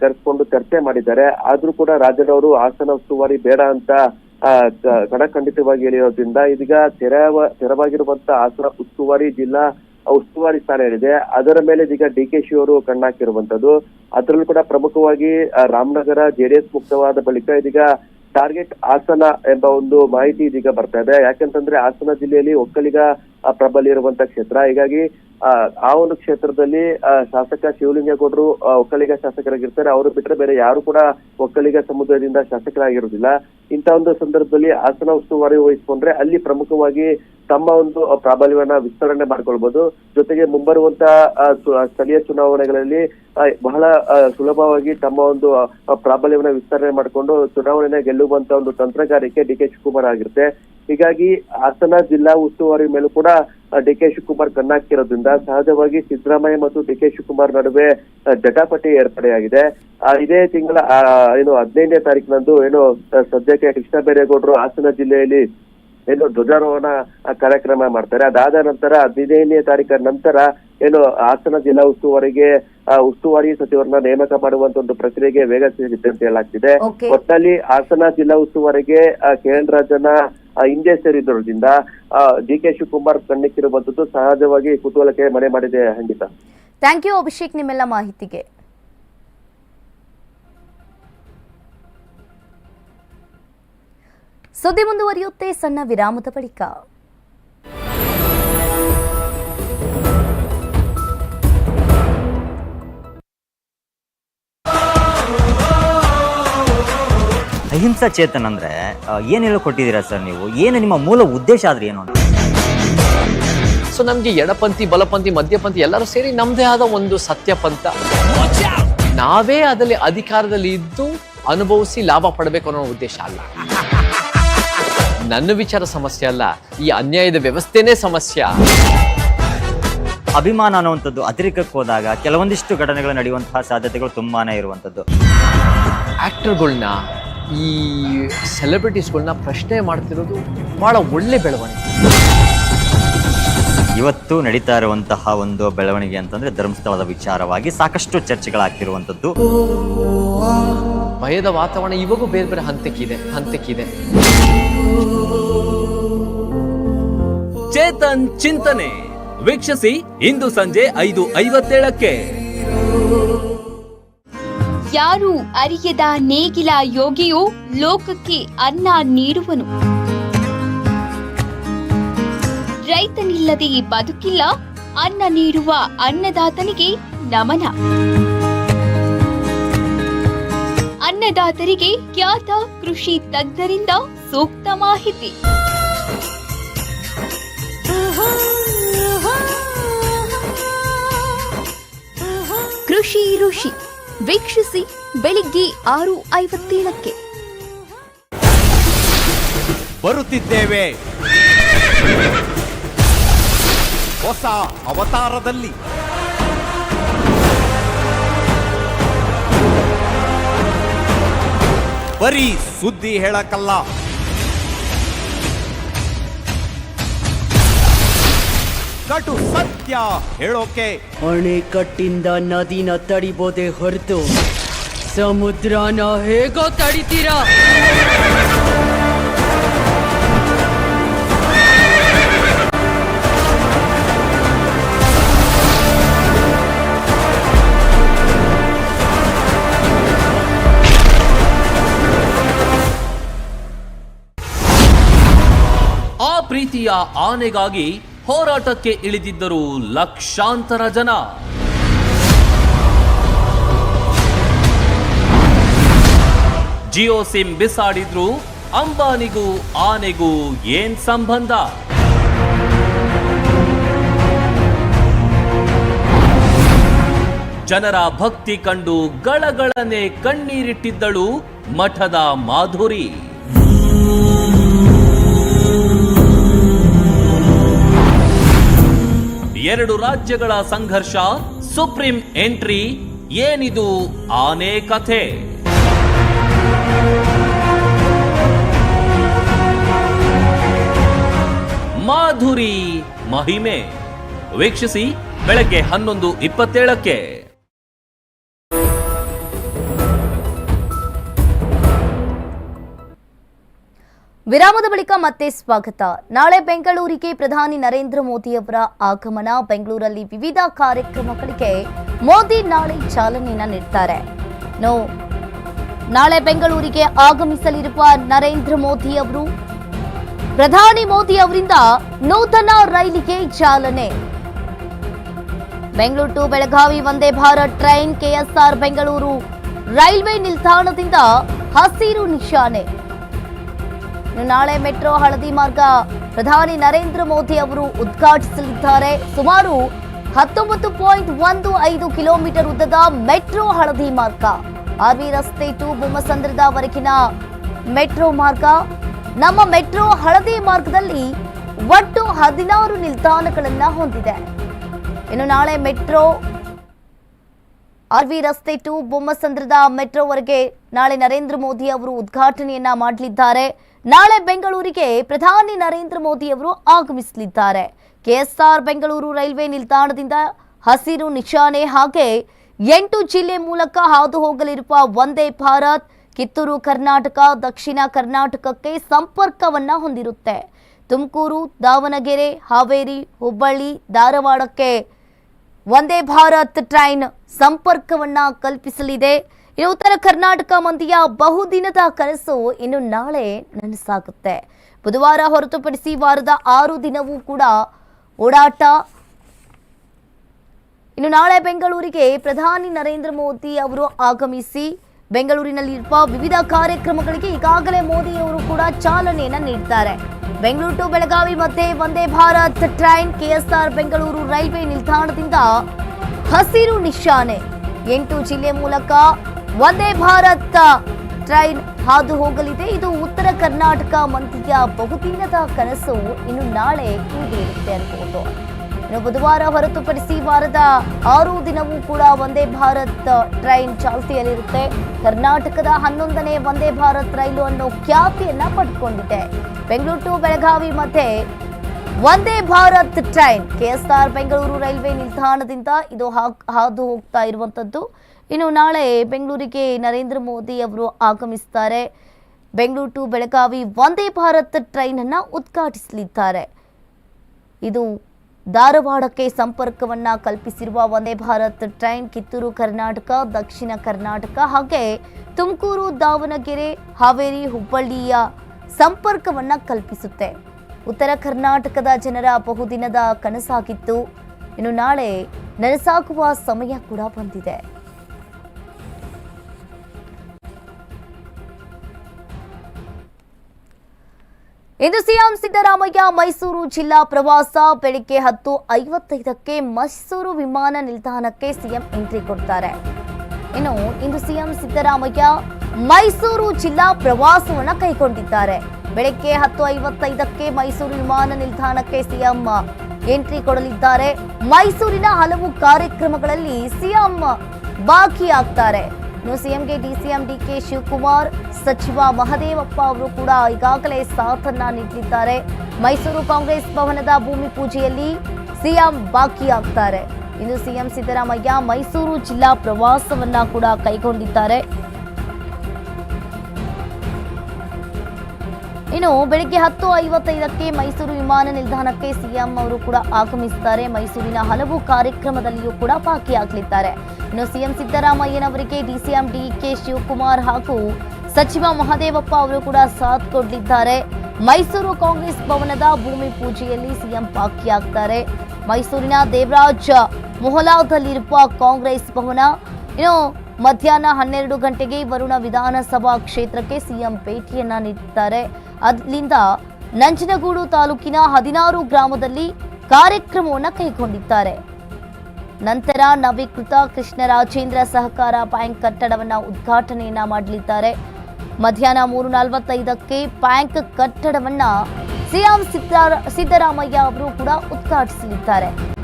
ಕರೆಸ್ಕೊಂಡು ಚರ್ಚೆ ಮಾಡಿದ್ದಾರೆ. ಆದ್ರೂ ಕೂಡ ರಾಜನವರು ಹಾಸನ ಉಸ್ತುವಾರಿ ಬೇಡ ಅಂತ ಕಡಖಂಡಿತವಾಗಿ ಹೇಳಿರೋದ್ರಿಂದ ಇದೀಗ ತೆರವ ತೆರವಾಗಿರುವಂತ ಹಾಸನ ಉಸ್ತುವಾರಿ ಜಿಲ್ಲಾ ಉಸ್ತುವಾರಿ ಸ್ಥಾನ ಏನಿದೆ ಅದರ ಮೇಲೆ ಇದೀಗ ಡಿ ಕೆ ಶಿ ಅವರು ಕಣ್ಣಾಕಿರುವಂತದ್ದು. ಅದರಲ್ಲೂ ಕೂಡ ಪ್ರಮುಖವಾಗಿ ರಾಮನಗರ ಜೆಡಿಎಸ್ ಮುಕ್ತವಾದ ಬಳಿಕ ಇದೀಗ ಟಾರ್ಗೆಟ್ ಹಾಸನ ಎಂಬ ಒಂದು ಮಾಹಿತಿ ಇದೀಗ ಬರ್ತಾ ಇದೆ. ಯಾಕಂತಂದ್ರೆ ಹಾಸನ ಜಿಲ್ಲೆಯಲ್ಲಿ ಒಕ್ಕಲಿಗ ಪ್ರಬಲ ಇರುವಂತ ಕ್ಷೇತ್ರ. ಹೀಗಾಗಿ ಆ, ಒಂದು ಕ್ಷೇತ್ರದಲ್ಲಿ ಶಾಸಕ ಶಿವಲಿಂಗೇಗೌಡರು ಒಕ್ಕಲಿಗ ಶಾಸಕರಾಗಿರ್ತಾರೆ. ಅವರು ಬಿಟ್ಟರೆ ಬೇರೆ ಯಾರು ಕೂಡ ಒಕ್ಕಲಿಗ ಸಮುದಾಯದಿಂದ ಶಾಸಕರಾಗಿರುವುದಿಲ್ಲ. ಇಂಥ ಒಂದು ಸಂದರ್ಭದಲ್ಲಿ ಹಾಸನ ಉಸ್ತುವಾರಿ ವಹಿಸಿಕೊಂಡ್ರೆ ಅಲ್ಲಿ ಪ್ರಮುಖವಾಗಿ ತಮ್ಮ ಒಂದು ಪ್ರಾಬಲ್ಯವನ್ನ ವಿಸ್ತರಣೆ ಮಾಡ್ಕೊಳ್ಬಹುದು ಜೊತೆಗೆ ಮುಂಬರುವಂತ ಆ, ಚು- ಆ, ಸ್ಥಳೀಯ ಚುನಾವಣೆಗಳಲ್ಲಿ ಬಹಳ ಸುಲಭವಾಗಿ ತಮ್ಮ ಒಂದು ಪ್ರಾಬಲ್ಯವನ್ನ ವಿಸ್ತರಣೆ ಮಾಡಿಕೊಂಡು ಚುನಾವಣೆನ ಗೆಲ್ಲುವಂತ ಒಂದು ತಂತ್ರಗಾರಿಕೆ ಡಿ ಕೆ ಶಿವಕುಮಾರ್ ಆಗಿರುತ್ತೆ. ಹೀಗಾಗಿ ಹಾಸನ ಜಿಲ್ಲಾ ಉಸ್ತುವಾರಿ ಮೇಲೂ ಕೂಡ ಡಿ ಕೆ ಶಿವಕುಮಾರ್ ಕಣ್ಣಾಕಿರೋದ್ರಿಂದ ಸಹಜವಾಗಿ ಸಿದ್ದರಾಮಯ್ಯ ಮತ್ತು ಡಿ ಕೆ ಶಿವಕುಮಾರ್ ನಡುವೆ ಜಟಾಪಟಿ ಏರ್ಪಡೆಯಾಗಿದೆ. ಇದೇ ತಿಂಗಳ ಏನು ಹದಿನೈದನೇ ತಾರೀಕಿನಂದು ಏನು ಸದ್ಯಕ್ಕೆ ಕೃಷ್ಣ ಬೈರೇಗೌಡರು ಹಾಸನ ಜಿಲ್ಲೆಯಲ್ಲಿ ಏನು ಧ್ವಜಾರೋಹಣ ಕಾರ್ಯಕ್ರಮ ಮಾಡ್ತಾರೆ. ಅದಾದ ನಂತರ ಹದಿನೈದನೇ ತಾರೀಕ ನಂತರ ಏನು ಹಾಸನ ಜಿಲ್ಲಾ ಉಸ್ತುವಾರಿಗೆ ಉಸ್ತುವಾರಿ ಸಚಿವರನ್ನ ನೇಮಕ ಮಾಡುವಂತ ಒಂದು ಪ್ರಕ್ರಿಯೆಗೆ ವೇಗ ಸಿಗುತ್ತೆ ಅಂತ ಹೇಳಲಾಗ್ತಿದೆ. ಒಟ್ಟಲ್ಲಿ ಹಾಸನ ಜಿಲ್ಲಾ ಉಸ್ತುವಾರಿಗೆ ಕೆ ಎನ್ ರಾಜನ ಹಿಂದೆ ಸೇರಿದ್ರಿಂದ ಡಿ ಕೆ ಶಿವಕುಮಾರ್ ಕಣ್ಣಿಕ್ಕಿರುವಂತದ್ದು ಸಹಜವಾಗಿ ಕುತೂಹಲಕ್ಕೆ ಮನೆ ಮಾಡಿದೆ ಖಂಡಿತ ಥ್ಯಾಂಕ್ ಯು ಅಭಿಷೇಕ್ ನಿಮ್ಮೆಲ್ಲ ಮಾಹಿತಿಗೆ. ಸುದ್ದಿ ಮುಂದುವರಿಯುತ್ತೆ ಸಣ್ಣ ವಿರಾಮದ ಬಳಿಕ. ಅಹಿಂಸಾ ಚೇತನ್ ಅಂದ್ರೆ ಏನೆಲ್ಲ ಕೊಟ್ಟಿದ್ದೀರಾ ಸರ್ ನೀವು? ಏನು ನಿಮ್ಮ ಮೂಲ ಉದ್ದೇಶ ಆದ್ರೆ ಏನು ಅಂತ? ಸೊ ನಮ್ಗೆ ಎಡಪಂಥಿ ಬಲಪಂಥಿ ಮಧ್ಯಪಂಥಿ ಎಲ್ಲರೂ ಸೇರಿ ನಮ್ದೇ ಆದ ಒಂದು ಸತ್ಯ ಪಂಥ ನಾವೇ ಅದರಲ್ಲಿ ಅಧಿಕಾರದಲ್ಲಿ ಇದ್ದು ಅನುಭವಿಸಿ ಲಾಭ ಪಡಬೇಕು ಅನ್ನೋ ಉದ್ದೇಶ ಅಲ್ಲ. ನನ್ನ ವಿಚಾರ ಸಮಸ್ಯೆ ಅಲ್ಲ ಈ ಅನ್ಯಾಯದ ವ್ಯವಸ್ಥೆನೇ ಸಮಸ್ಯೆ. ಅಭಿಮಾನ ಅನ್ನುವಂಥದ್ದು ಅತಿರೇಕಕ್ಕೆ ಹೋದಾಗ ಕೆಲವೊಂದಿಷ್ಟು ಘಟನೆಗಳು ನಡೆಯುವಂತಹ ಸಾಧ್ಯತೆಗಳು ತುಂಬಾನೇ ಇರುವಂಥದ್ದು. ಆಕ್ಟರ್ಗಳನ್ನ ಈ ಸೆಲೆಬ್ರಿಟೀಸ್ಗಳನ್ನ ಪ್ರಶ್ನೆ ಮಾಡ್ತಿರೋದು ಬಹಳ ಒಳ್ಳೆ ಬೆಳವಣಿಗೆ. ಇವತ್ತು ನಡೀತಾ ಇರುವಂತಹ ಒಂದು ಬೆಳವಣಿಗೆ ಅಂತಂದ್ರೆ ಧರ್ಮಸ್ಥಳದ ವಿಚಾರವಾಗಿ ಸಾಕಷ್ಟು ಚರ್ಚೆಗಳಾಗ್ತಿರುವಂಥದ್ದು. ಭಯದ ವಾತಾವರಣ ಇವಾಗೂ ಬೇರೆ ಬೇರೆ ಹಂತಕ್ಕಿದೆ ಹಂತಕ್ಕಿದೆ. ಚೇತನ್ ಚಿಂತನೆ. ವೀಕ್ಷಿಸಿ ಇಂದು ಸಂಜೆ ಐದು ಐವತ್ತೇಳಕ್ಕೆ. ಯಾರು ಅರಿಯದ ನೇಗಿಲ ಯೋಗಿಯು ಲೋಕಕ್ಕೆ ಅನ್ನ ನೀಡುವನು. ರೈತನಿಲ್ಲದೆ ಬದುಕಿಲ್ಲ, ಅನ್ನ ನೀಡುವ ಅನ್ನದಾತನಿಗೆ ನಮನ. ಅನ್ನದಾತರಿಗೆ ಖ್ಯಾತ ಕೃಷಿ ತಜ್ಞರಿಂದ ಸೂಕ್ತ ಮಾಹಿತಿ. ಕೃಷಿ ಋಷಿ ವೀಕ್ಷಿಸಿ ಬೆಳಿಗ್ಗೆ ಆರು ಐವತ್ತೇಳಕ್ಕೆ. ಬರುತ್ತಿದ್ದೇವೆ. ಹೊಸ ಅವತಾರದಲ್ಲಿ. ಬರೀ ಸುದ್ದಿ ಹೇಳಕ್ಕಲ್ಲ ಕಟು ಸತ್ಯ ಹೇಳೋಕೆ. ಅಣೆಕಟ್ಟಿಂದ ನದಿನ ತಡಿಬೋದೆ ಹೊರತು. ಸಮುದ್ರನ ಹೇಗೋ ತಡಿತೀರಾ? ಆ ಪ್ರೀತಿಯ ಆನೆಗಾಗಿ ಹೋರಾಟಕ್ಕೆ ಇಳಿದಿದ್ದರು ಲಕ್ಷಾಂತರ ಜನ. ಜಿಯೋ ಸಿಮ್ ಬಿಸಾಡಿದ್ರು, ಅಂಬಾನಿಗೂ ಆನೆಗೂ ಏನ್ ಸಂಬಂಧ? ಜನರ ಭಕ್ತಿ ಕಂಡು ಗಳಗಳನೆ ಕಣ್ಣೀರಿಟ್ಟಿದ್ದಳು ಮಠದ ಮಾಧುರಿ. ಎರಡು ರಾಜ್ಯಗಳ ಸಂಘರ್ಷ ಸುಪ್ರೀಂ ಎಂಟ್ರಿ ಏನಿದು ಆನೆ ಕಥೆ. ಮಾಧುರಿ ಮಹಿಮೆ. ವೀಕ್ಷಿಸಿ ಬೆಳಗ್ಗೆ ಹನ್ನೊಂದು ಇಪ್ಪತ್ತೇಳಕ್ಕೆ. ವಿರಾಮದ ಬಳಿಕ ಮತ್ತೆ ಸ್ವಾಗತ. ನಾಳೆ ಬೆಂಗಳೂರಿಗೆ ಪ್ರಧಾನಿ ನರೇಂದ್ರ ಮೋದಿಯವರ ಆಗಮನ. ಬೆಂಗಳೂರಲ್ಲಿ ವಿವಿಧ ಕಾರ್ಯಕ್ರಮಗಳಿಗೆ ಮೋದಿ ನಾಳೆ ಚಾಲನೆಯನ್ನ ನೀಡ್ತಾರೆ. ನೋ, ನಾಳೆ ಬೆಂಗಳೂರಿಗೆ ಆಗಮಿಸಲಿರುವ ನರೇಂದ್ರ ಮೋದಿ ಅವರು, ಪ್ರಧಾನಿ ಮೋದಿ ಅವರಿಂದ ನೂತನ ರೈಲಿಗೆ ಚಾಲನೆ. Bengaluru to Belagavi Vande Bharat train, KSR Bengaluru railway ನಿಲ್ದಾಣದಿಂದ ಹಸಿರು ನಿಶಾನೆ. ನಾಳೆ ಮೆಟ್ರೋ ಹಳದಿ ಮಾರ್ಗ. ಪ್ರಧಾನಿ ನರೇಂದ್ರ ಮೋದಿ ಅವರು ಉದ್ಘಾಟಿಸಲಿದ್ದಾರೆ. ಸುಮಾರು ಹತ್ತೊಂಬತ್ತು ಪಾಯಿಂಟ್ ಒಂದು ಐದು ಕಿಲೋಮೀಟರ್ ಉದ್ದದ ಮೆಟ್ರೋ ಹಳದಿ ಮಾರ್ಗ. ಆರ್ವಿ ರಸ್ತೆ ಟು ಬೊಮ್ಮಸಂದ್ರದವರೆಗಿನ ಮೆಟ್ರೋ ಮಾರ್ಗ. ನಮ್ಮ ಮೆಟ್ರೋ ಹಳದಿ ಮಾರ್ಗದಲ್ಲಿ ಒಟ್ಟು ಹದಿನಾರು ನಿಲ್ದಾಣಗಳನ್ನು ಹೊಂದಿದೆ. ಇನ್ನು ನಾಳೆ ಮೆಟ್ರೋ ಆರ್ವಿ ರಸ್ತೆ ಟು ಬೊಮ್ಮಸಂದ್ರದ ಮೆಟ್ರೋವರೆಗೆ ನಾಳೆ ನರೇಂದ್ರ ಮೋದಿ ಅವರು ಉದ್ಘಾಟನೆಯನ್ನ ಮಾಡಲಿದ್ದಾರೆ. ನಾಳೆ ಬೆಂಗಳೂರಿಗೆ ಪ್ರಧಾನಿ ನರೇಂದ್ರ ಮೋದಿ ಅವರು ಆಗಮಿಸಲಿದ್ದಾರೆ. ಕೆಎಸ್ಆರ್ ಬೆಂಗಳೂರು ರೈಲ್ವೆ ನಿಲ್ದಾಣದಿಂದ ಹಸಿರು ನಿಶಾನೆ ಹಾಗೆ ಎಂಟು ಜಿಲ್ಲೆ ಮೂಲಕ ಹಾದು ಹೋಗಲಿರುವ ವಂದೇ ಭಾರತ್, ಕಿತ್ತೂರು ಕರ್ನಾಟಕ, ದಕ್ಷಿಣ ಕರ್ನಾಟಕಕ್ಕೆ ಸಂಪರ್ಕವನ್ನ ಹೊಂದಿರುತ್ತೆ. ತುಮಕೂರು, ದಾವಣಗೆರೆ, ಹಾವೇರಿ, ಹುಬ್ಬಳ್ಳಿ, ಧಾರವಾಡಕ್ಕೆ ವಂದೇ ಭಾರತ್ ಟ್ರೈನ್ ಸಂಪರ್ಕವನ್ನ ಕಲ್ಪಿಸಲಿದೆ. ಇನ್ನು ಉತ್ತರ ಕರ್ನಾಟಕ ಮಂದಿಯ ಬಹುದಿನದ ಕನಸು ಇನ್ನು ನಾಳೆ ನನಸಾಗುತ್ತೆ. ಬುಧವಾರ ಹೊರತುಪಡಿಸಿ ವಾರದ ಆರು ದಿನವೂ ಕೂಡ ಓಡಾಟ. ಇನ್ನು ನಾಳೆ ಬೆಂಗಳೂರಿಗೆ ಪ್ರಧಾನಿ ನರೇಂದ್ರ ಮೋದಿ ಅವರು ಆಗಮಿಸಿ ಬೆಂಗಳೂರಿನಲ್ಲಿರುವ ವಿವಿಧ ಕಾರ್ಯಕ್ರಮಗಳಿಗೆ ಈಗಾಗಲೇ ಮೋದಿ ಅವರು ಕೂಡ ಚಾಲನೆಯನ್ನು ನೀಡಿದ್ದಾರೆ ಬೆಂಗಳೂರು ಟು ಬೆಳಗಾವಿ ಮಧ್ಯೆ Vande Bharat train, KSR Bengaluru railway ನಿಲ್ದಾಣದಿಂದ ಹಸಿರು ನಿಶಾನೆ. ಎಂಟು ಜಿಲ್ಲೆ ಮೂಲಕ ವಂದೇ ಭಾರತ್ ಟ್ರೈನ್ ಹಾದು ಹೋಗಲಿದೆ. ಇದು ಉತ್ತರ ಕರ್ನಾಟಕ ಮಂತ್ರಿಯ ಬಹುದಿನದ ಕನಸು. ಇನ್ನು ನಾಳೆ ಈಡೇರುತ್ತೆ ಅನ್ಬೋದು ಇನ್ನು ಬುಧವಾರ ಹೊರತುಪಡಿಸಿ ವಾರದ ಆರು ದಿನವೂ ಕೂಡ ವಂದೇ ಭಾರತ್ ಟ್ರೈನ್ ಚಾಲ್ತಿಯಲ್ಲಿರುತ್ತೆ. ಕರ್ನಾಟಕದ ಹನ್ನೊಂದನೇ ವಂದೇ ಭಾರತ್ ರೈಲು ಅನ್ನೋ ಖ್ಯಾತಿಯನ್ನ ಪಡ್ಕೊಂಡಿದೆ. ಬೆಂಗಳೂರು ಟು ಬೆಳಗಾವಿ ಮಧ್ಯೆ Vande Bharat train, KSR Bengaluru railway ನಿಲ್ದಾಣದಿಂದ ಇದು ಹಾದು ಹೋಗ್ತಾ ಇರುವಂತದ್ದು. ಇನ್ನು ನಾಳೆ ಬೆಂಗಳೂರಿಗೆ ನರೇಂದ್ರ ಮೋದಿ ಅವರು ಆಗಮಿಸ್ತಾರೆ. ಬೆಂಗಳೂರು ಟು ಬೆಳಗಾವಿ ವಂದೇ ಭಾರತ್ ಟ್ರೈನನ್ನು ಉದ್ಘಾಟಿಸಲಿದ್ದಾರೆ. ಇದು ಧಾರವಾಡಕ್ಕೆ ಸಂಪರ್ಕವನ್ನ ಕಲ್ಪಿಸಿರುವ ವಂದೇ ಭಾರತ್ ಟ್ರೈನ್ ಕಿತ್ತೂರು, ಕರ್ನಾಟಕ, ದಕ್ಷಿಣ ಕರ್ನಾಟಕ ಹಾಗೆ ತುಮಕೂರು, ದಾವಣಗೆರೆ, ಹಾವೇರಿ, ಹುಬ್ಬಳ್ಳಿಯ ಸಂಪರ್ಕವನ್ನ ಕಲ್ಪಿಸುತ್ತೆ. ಉತ್ತರ ಕರ್ನಾಟಕದ ಜನರ ಬಹುದಿನದ ಕನಸಾಗಿತ್ತು. ಇನ್ನು ನಾಳೆ ನನಸಾಗುವ ಸಮಯ ಕೂಡ ಬಂದಿದೆ. ಇಂದು ಸಿಎಂ ಸಿದ್ದರಾಮಯ್ಯ ಮೈಸೂರು ಜಿಲ್ಲಾ ಪ್ರವಾಸ ಬೆಳಿಗ್ಗೆ ಹತ್ತು ಐವತ್ತೈದಕ್ಕೆ ಮೈಸೂರು ವಿಮಾನ ನಿಲ್ದಾಣಕ್ಕೆ ಸಿಎಂ ಎಂಟ್ರಿ ಕೊಡ್ತಾರೆ. ಇನ್ನು ಇಂದು ಸಿಎಂ ಸಿದ್ದರಾಮಯ್ಯ ಮೈಸೂರು ಜಿಲ್ಲಾ ಪ್ರವಾಸವನ್ನು ಕೈಗೊಂಡಿದ್ದಾರೆ. ಬೆಳಗ್ಗೆ ಹತ್ತು ಐವತ್ತೈದಕ್ಕೆ ಮೈಸೂರು ವಿಮಾನ ನಿಲ್ದಾಣಕ್ಕೆ ಸಿಎಂ ಎಂಟ್ರಿ ಕೊಡಲಿದ್ದಾರೆ. ಮೈಸೂರಿನ ಹಲವು ಕಾರ್ಯಕ್ರಮಗಳಲ್ಲಿ ಸಿಎಂ ಭಾಗಿಯಾಗ್ತಾರೆ. ಇನ್ನು ಸಿಎಂಗೆ ಡಿಸಿಎಂ ಡಿಕೆ ಶಿವಕುಮಾರ್ ಸಚಿವ ಮಹದೇವಪ್ಪ ಅವರು ಕೂಡ ಈಗಾಗಲೇ ಸಾಥನ್ನ ನೀಡಿದ್ದಾರೆ ಮೈಸೂರು ಕಾಂಗ್ರೆಸ್ ಭವನದ ಭೂಮಿ ಪೂಜೆಯಲ್ಲಿ ಸಿಎಂ ಭಾಗಿಯಾಗ್ತಾರೆ ಇನ್ನು ಸಿಎಂ ಸಿದ್ದರಾಮಯ್ಯ ಮೈಸೂರು ಜಿಲ್ಲಾ ಪ್ರವಾಸವನ್ನ ಕೂಡ ಕೈಗೊಂಡಿದ್ದಾರೆ. ಇನ್ನು ಬೆಳಿಗ್ಗೆ ಹತ್ತು ಐವತ್ತೈದಕ್ಕೆ ಮೈಸೂರು ವಿಮಾನ ನಿಲ್ದಾಣಕ್ಕೆ ಸಿಎಂ ಅವರು ಕೂಡ ಆಗಮಿಸುತ್ತಾರೆ ಮೈಸೂರಿನ ಹಲವು ಕಾರ್ಯಕ್ರಮದಲ್ಲಿಯೂ ಕೂಡ ಭಾಗಿಯಾಗಲಿದ್ದಾರೆ. ಇನ್ನು ಸಿಎಂ ಸಿದ್ದರಾಮಯ್ಯನವರಿಗೆ ಡಿಸಿಎಂ ಡಿಕೆ ಶಿವಕುಮಾರ್ ಹಾಗೂ ಸಚಿವ ಮಹದೇವಪ್ಪ ಅವರು ಕೂಡ ಸಾಥ್ ಕೊಡಲಿದ್ದಾರೆ. ಮೈಸೂರು ಕಾಂಗ್ರೆಸ್ ಭವನದ ಭೂಮಿ ಪೂಜೆಯಲ್ಲಿ ಸಿಎಂ ಭಾಗಿಯಾಗ್ತಾರೆ. ಮೈಸೂರಿನ ದೇವರಾಜ್ ಮೊಹಲಾದಲ್ಲಿರುವ ಕಾಂಗ್ರೆಸ್ ಭವನ ಇನ್ನು ಮಧ್ಯಾಹ್ನ ಹನ್ನೆರಡು ಗಂಟೆಗೆ ವರುಣ ವಿಧಾನಸಭಾ ಕ್ಷೇತ್ರಕ್ಕೆ ಸಿಎಂ ಭೇಟಿಯನ್ನ ನೀಡಿದ್ದಾರೆ. ಅಲ್ಲಿಂದ ನಂಜನಗೂಡು ತಾಲೂಕಿನ ಹದಿನಾರು ಗ್ರಾಮದಲ್ಲಿ ಕಾರ್ಯಕ್ರಮವನ್ನು ಕೈಗೊಂಡಿದ್ದಾರೆ. ನಂತರ ನವೀಕೃತ ಕೃಷ್ಣರಾಜೇಂದ್ರ ಸಹಕಾರ ಬ್ಯಾಂಕ್ ಕಟ್ಟಡವನ್ನ ಉದ್ಘಾಟನೆಯನ್ನ ಮಾಡಲಿದ್ದಾರೆ. ಮಧ್ಯಾಹ್ನ ಮೂರು ನಲವತ್ತೈದಕ್ಕೆ ಬ್ಯಾಂಕ್ ಕಟ್ಟಡವನ್ನ ಸಿಎಂ ಸಿದ್ದರ- ಸಿದ್ದರಾಮಯ್ಯ ಅವರು ಕೂಡ ಉದ್ಘಾಟಿಸಲಿದ್ದಾರೆ.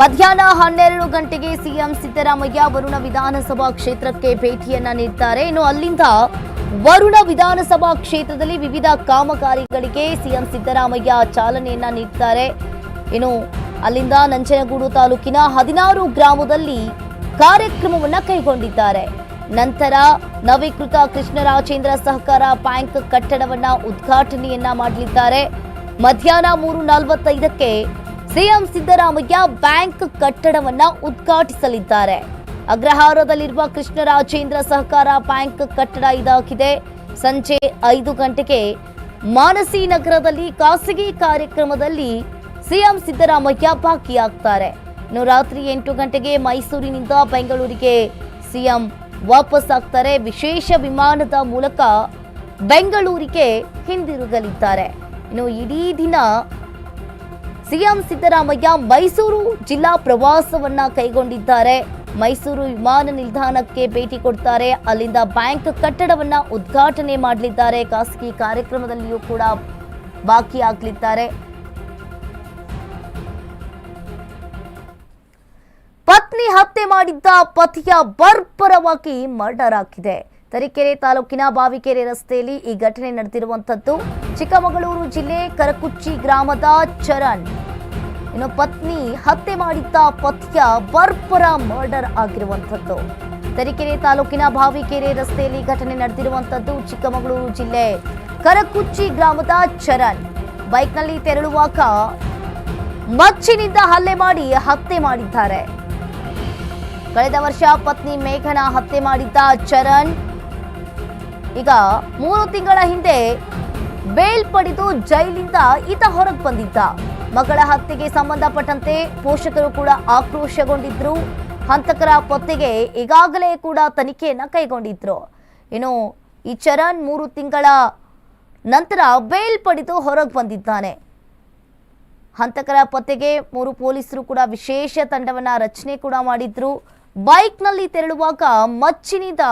ಮಧ್ಯಾಹ್ನ ಹನ್ನೆರಡು ಗಂಟೆಗೆ ಸಿಎಂ ಸಿದ್ದರಾಮಯ್ಯ ವರುಣ ವಿಧಾನಸಭಾ ಕ್ಷೇತ್ರಕ್ಕೆ ಭೇಟಿಯನ್ನ ನೀಡ್ತಾರೆ. ಇನ್ನು ಅಲ್ಲಿಂದ ವರುಣ ವಿಧಾನಸಭಾ ಕ್ಷೇತ್ರದಲ್ಲಿ ವಿವಿಧ ಕಾಮಗಾರಿಗಳಿಗೆ ಸಿಎಂ ಸಿದ್ದರಾಮಯ್ಯ ಚಾಲನೆಯನ್ನ ನೀಡುತ್ತಾರೆ ಇನ್ನು ಅಲ್ಲಿಂದ ನಂಜನಗೂಡು ತಾಲೂಕಿನ ಹದಿನಾರು ಗ್ರಾಮದಲ್ಲಿ ಕಾರ್ಯಕ್ರಮವನ್ನ ಕೈಗೊಂಡಿದ್ದಾರೆ. ನಂತರ ನವೀಕೃತ ಕೃಷ್ಣರಾಜೇಂದ್ರ ಸಹಕಾರ ಬ್ಯಾಂಕ್ ಕಟ್ಟಡವನ್ನ ಉದ್ಘಾಟನೆಯನ್ನ ಮಾಡಲಿದ್ದಾರೆ. ಮಧ್ಯಾಹ್ನ ಮೂರು ನಲವತ್ತೈದಕ್ಕೆ ಸಿಎಂ ಸಿದ್ದರಾಮಯ್ಯ ಬ್ಯಾಂಕ್ ಕಟ್ಟಡವನ್ನ ಉದ್ಘಾಟಿಸಲಿದ್ದಾರೆ. ಅಗ್ರಹಾರದಲ್ಲಿರುವ ಕೃಷ್ಣರಾಜೇಂದ್ರ ಸಹಕಾರ ಬ್ಯಾಂಕ್ ಕಟ್ಟಡ ಇದಾಗಿದೆ. ಸಂಜೆ ಐದು ಗಂಟೆಗೆ ಮಾನಸಿ ನಗರದಲ್ಲಿ ಖಾಸಗಿ ಕಾರ್ಯಕ್ರಮದಲ್ಲಿ ಸಿಎಂ ಸಿದ್ದರಾಮಯ್ಯ ಭಾಗಿಯಾಗ್ತಾರೆ. ಇನ್ನು ರಾತ್ರಿ ಎಂಟು ಗಂಟೆಗೆ ಮೈಸೂರಿನಿಂದ ಬೆಂಗಳೂರಿಗೆ ಸಿಎಂ ವಾಪಸ್ ಆಗ್ತಾರೆ. ವಿಶೇಷ ವಿಮಾನದ ಮೂಲಕ ಬೆಂಗಳೂರಿಗೆ ಹಿಂದಿರುಗಲಿದ್ದಾರೆ. ಇನ್ನು ಇಡೀ ದಿನ ಸಿಎಂ ಸಿದ್ದರಾಮಯ್ಯ ಮೈಸೂರು ಜಿಲ್ಲಾ ಪ್ರವಾಸವನ್ನ ಕೈಗೊಂಡಿದ್ದಾರೆ. ಮೈಸೂರು ವಿಮಾನ ನಿಲ್ದಾಣಕ್ಕೆ ಭೇಟಿ ಕೊಡ್ತಾರೆ. ಅಲ್ಲಿಂದ ಬ್ಯಾಂಕ್ ಕಟ್ಟಡವನ್ನ ಉದ್ಘಾಟನೆ ಮಾಡಲಿದ್ದಾರೆ. ಖಾಸಗಿ ಕಾರ್ಯಕ್ರಮದಲ್ಲಿಯೂ ಕೂಡ ಭಾಗಿಯಾಗಲಿದ್ದಾರೆ. ಪತ್ನಿ ಹತ್ಯೆ ಮಾಡಿದ್ದ ಪತಿಯ ಬರ್ಬರವಾಗಿ ಮರ್ಡರ್ ಆಗಿದೆ. ತರೀಕೆರೆ ತಾಲೂಕಿನ ಬಾವಿಕೆರೆ ರಸ್ತೆಯಲ್ಲಿ ಈ ಘಟನೆ ನಡೆದಿರುವಂತದ್ದು ಚಿಕ್ಕಮಗಳೂರು ಜಿಲ್ಲೆ ಕರಕುಚ್ಚಿ ಗ್ರಾಮದ ಚರಣ್. ಇನ್ನು ಪತ್ನಿ ಹತ್ಯೆ ಮಾಡಿದ್ದ ಪತಿಯ ಬರ್ಬರ ಮರ್ಡರ್ ಆಗಿರುವಂಥದ್ದು. ತರೀಕೆರೆ ತಾಲೂಕಿನ ಬಾವಿಕೆರೆ ರಸ್ತೆಯಲ್ಲಿ ಘಟನೆ ನಡೆದಿರುವಂತದ್ದು ಚಿಕ್ಕಮಗಳೂರು ಜಿಲ್ಲೆ ಕರಕುಚ್ಚಿ ಗ್ರಾಮದ ಚರಣ್. ಬೈಕ್ನಲ್ಲಿ ತೆರಳುವಾಗ ಮಚ್ಚಿನಿಂದ ಹಲ್ಲೆ ಮಾಡಿ ಹತ್ಯೆ ಮಾಡಿದ್ದಾರೆ. ಕಳೆದ ವರ್ಷ ಪತ್ನಿ ಮೇಘನ ಹತ್ಯೆ ಮಾಡಿದ್ದ ಚರಣ್. ಈಗ ಮೂರು ತಿಂಗಳ ಹಿಂದೆ ಬೇಲ್ ಪಡೆದು ಜೈಲಿಂದ ಈತ ಹೊರಗೆ ಬಂದಿದ್ದ. ಮಗಳ ಹತ್ಯೆಗೆ ಸಂಬಂಧಪಟ್ಟಂತೆ ಪೋಷಕರು ಕೂಡ ಆಕ್ರೋಶಗೊಂಡಿದ್ರು. ಹಂತಕರ ಪತ್ತೆಗೆ ಈಗಾಗಲೇ ಕೂಡ ತನಿಖೆಯನ್ನು ಕೈಗೊಂಡಿದ್ರು. ಇನ್ನು ಈ ಚರಣ್ ಮೂರು ತಿಂಗಳ ನಂತರ ಬೇಲ್ ಪಡೆದು ಹೊರಗೆ ಬಂದಿದ್ದಾನೆ. ಹಂತಕರ ಪತ್ತೆಗೆ ಮೂರು ಪೊಲೀಸರು ಕೂಡ ವಿಶೇಷ ತಂಡವನ್ನ ರಚನೆ ಕೂಡ ಮಾಡಿದ್ರು. ಬೈಕ್ನಲ್ಲಿ ತೆರಳುವಾಗ ಮಚ್ಚಿನಿಂದ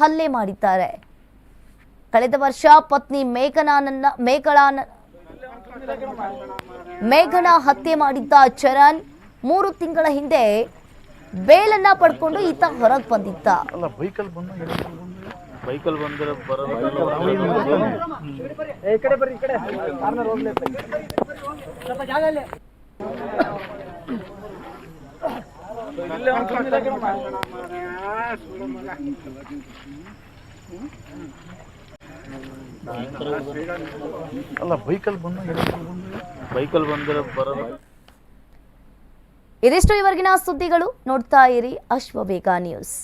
ಹಲ್ಲೆ ಮಾಡಿದ್ದಾರೆ. ಕಳೆದ ವರ್ಷ ಪತ್ನಿ ಮೇಘನಾನನ್ನ ಮೇಘಳಾನ ಮೇಘನ ಹತ್ಯೆ ಮಾಡಿದ್ದ ಚರಣ್ ಮೂರು ತಿಂಗಳ ಹಿಂದೆ ಬೇಲನ್ನ ಪಡ್ಕೊಂಡು ಈತ ಹೊರಗೆ ಬಂದಿದ್ದ. ಬೈಕಲ್ ಬಂದಿರೋ ಬರೋ ಅಲ್ಲ ಇದಿಷ್ಟು ಇವರಿಗಿನ ಸುದ್ದಿಗಳು ನೋಡ್ತಾ ಇರಿ ಅಶ್ವಬೇಗ ನ್ಯೂಸ್.